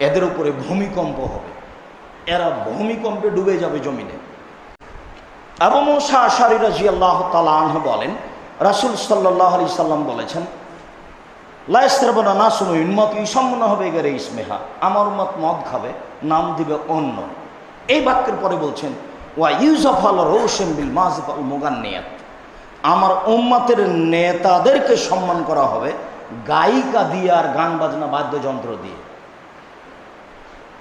এদের উপরে ভূমিকম্প হবে। এরা ভূমিকম্পে ডুবে যাবে জমিনে। আবু মুসা রাজি আল্লাহ তালাহ বলেন, রাসুল সাল্লাহ আলি সাল্লাম বলেছেন লাইস্তারবনা না শুনো উন্মত ইসম্মন হবে গেরে ইসমেহা। আমার উম্মত মদ খাবে, নাম দিবে অন্য। এই বাক্যের পরে বলছেন, ওয়া ইউজ অফ আল রৌসেন বিল মাজিফ আল মুগান্নিয়াত। আমার উম্মতের নেতাদেরকে সম্মান করা হবে গায়িকা দিয়ে আর গান বাজনা বাদ্যযন্ত্র দিয়ে।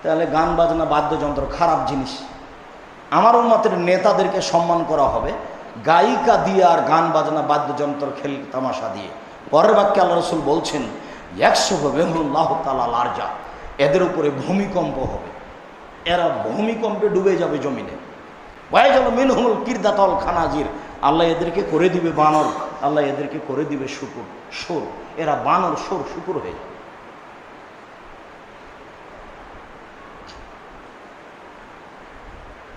তাহলে গান বাজনা, বাদ্যযন্ত্র খারাপ জিনিস। আমার উন্মতের নেতাদেরকে সম্মান করা হবে। গায়িকা দিয়ে আর গান বাজনা, বাদ্যযন্ত্র খেল তামাশা দিয়ে। পরের বাক্যে আল্লাহ রসুল বলছেন একশো বেহুল্লাহ তালা লারজা এদের উপরে ভূমিকম্প হবে। এরা ভূমিকম্পে ডুবে যাবে জমিনে। ওয়াইজাল মিনহুল কিরদাতল খানাজির। আল্লাহ এদেরকে করে দিবে বানর, আল্লাহ এদেরকে করে দিবে শুকুর সোর এরা বানর সোর শুকুর হয়ে যাবে।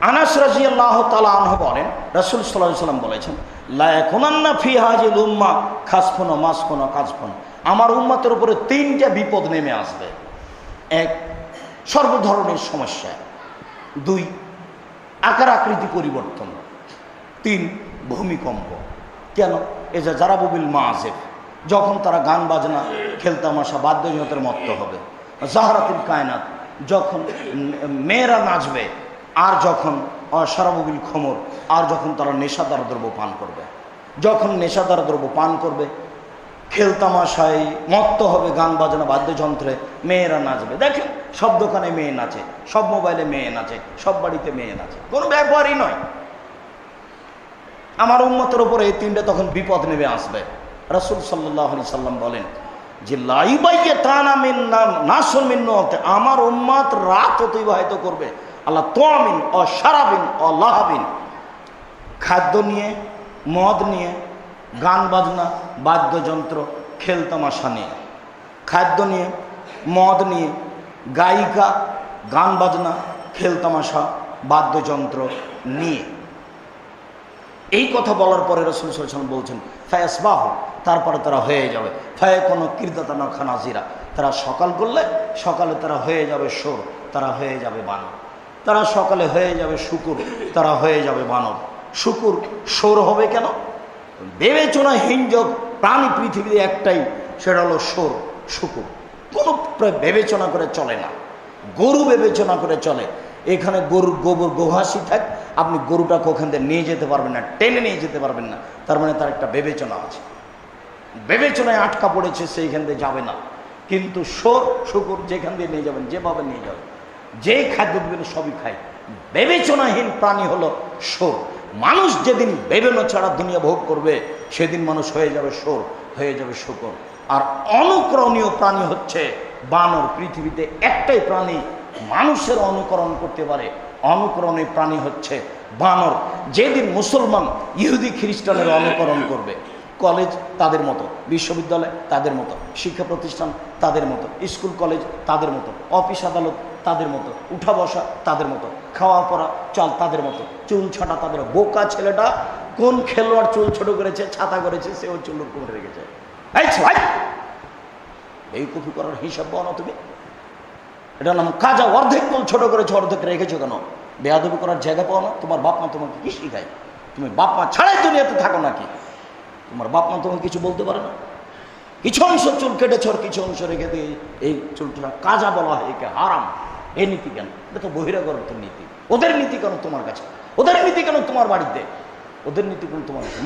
আনাস রাজি আল্লাহ তালা আনহ বলেন, রসুল সাল্লাহ সাল্লাম বলেছেন লায়াকুনান্না ফি হাজিল উম্মা, খাসফোনা মাসফোনা কাজফোনা। আমার উম্মাতের উপরে তিনটা বিপদ নেমে আসবে। এক সর্ব ধরনের সমস্যা। দুই, আকার আকৃতি পরিবর্তন। তিন, ভূমিকম্প। কেন? এ যে যারা ববিল মাসেফ যখন তারা গান বাজনা, খেলতামাশা, বাদ্যযন্ত্রের মত্ত হবে। জাহারাতুল কায়নাত, যখন মেয়েরা নাচবে আর যখন সারাববিল খমর আর যখন তারা নেশাদার দ্রব্য পান করবে। যখন নেশাদার দ্রব্য পান করবে খেলতামাশায় মত্ত হবে গান বাজনা বাদ্যযন্ত্রে, মেয়েরা নাচবে। দেখেন, সব দোকানে মেয়ে নাচে, সব মোবাইলে মেয়ে নাচে, সব বাড়িতে মেয়ে নাচে। কোনো ব্যাপারই নয়। আমার উন্মতের উপরে এই তিনটে তখন বিপদ নেমে আসবে। রাসুল সাল্লাহ আলি সাল্লাম বলেন, যে লাইবাইয়ে তানা মিন নাম নাসর মিন্নতে আমার উম্মাত রাত অতিবাহিত করবে। আল্লাহ তোয়ামিন ও সারাবিন ও লাহাবিন খাদ্য নিয়ে, মদ নিয়ে, গান বাজনা, বাদ্যযন্ত্র খেলতামাশা নিয়ে। খাদ্য নিয়ে, মদ নিয়ে, গায়িকা, গান বাজনা খেলতামাশা বাদ্যযন্ত্র নিয়ে। এই কথা বলার পরে রসুল সাল্লাম বলছেন, ফায়াসবাহ তারপরে তারা হয়ে যাবে। ফায়ে কোনো কীর্তানা খানাজিরা তারা সকাল করলে সকালে তারা হয়ে যাবে সোর তারা হয়ে যাবে বানর। তারা সকালে হয়ে যাবে শুকুর, তারা হয়ে যাবে বানর শুকুর সোর হবে কেন? বিবেচনাহীন যোগ প্রাণী পৃথিবীতে একটাই, সেটা হলো সোর, শুকুর। কোনো বিবেচনা করে চলে না। গরু বিবেচনা করে চলে। এখানে গরুর গোবর গোহাসি থাক, আপনি গরুটাকে ওখান থেকে নিয়ে যেতে পারবেন না, টেনে নিয়ে যেতে পারবেন না। তার মানে তার একটা বিবেচনা আছে। বিবেচনায় আটকা পড়েছে, সেইখান দিয়ে যাবে না। কিন্তু সোর, শুকুর যেখান দিয়ে নিয়ে যাবেন, যেভাবে নিয়ে যাবেন। যে খাদ্য দিবেন সবই খায়। বিবেচনাহীন প্রাণী হলো সোর মানুষ যেদিন বেবেনো ছাড়া দুনিয়া ভোগ করবে, সেদিন মানুষ হয়ে যাবে সোর হয়ে যাবে শুকর। আর অনুকরণীয় প্রাণী হচ্ছে বানর। পৃথিবীতে একটাই প্রাণী মানুষের অনুকরণ করতে পারে। অনুকরণীয় প্রাণী হচ্ছে বানর। যেদিন মুসলমান ইহুদি খ্রিস্টানের অনুকরণ করবে, কলেজ তাদের মতো, বিশ্ববিদ্যালয় তাদের মতো, শিক্ষা প্রতিষ্ঠান তাদের মতো, স্কুল কলেজ তাদের মতো, অফিস আদালত তাদের মতো, উঠা বসা তাদের মতো, খাওয়া পড়া চল তাদের মতো, চুল ছাটা তাদের বোকা ছেলেটা কোন খেলোয়াড় চুল ছোট করেছে, ছাতা করেছে, সেও চুল করে রেখেছে। এই কপি করার হিসাব বলো তুমি। এটা নাম কাজা অর্ধেক চুল ছোট করেছে, অর্ধেক রেখেছো কেন? বেয়াদবি করার জায়গা পাও না? তোমার বাপ মা তোমাকে কি শিখায়? তুমি বাপ মা ছাড়াই দুনিয়াতে থাকো নাকি? তোমার বাপ মা তোমাকে কিছু বলতে পারে না? কিছু অংশ চুল কেটেছ কিছু অংশ রেখে দিয়ে এই চুলটা কাজা বলা হয়, একে হারাম। এই নীতি কেন? এটা তো বহিরাগরত নীতি। ওদের নীতি কেন তোমার কাছে? ওদের নীতি কেন তোমার বাড়িতে? ওদের নীতি কেন তোমার কাছে?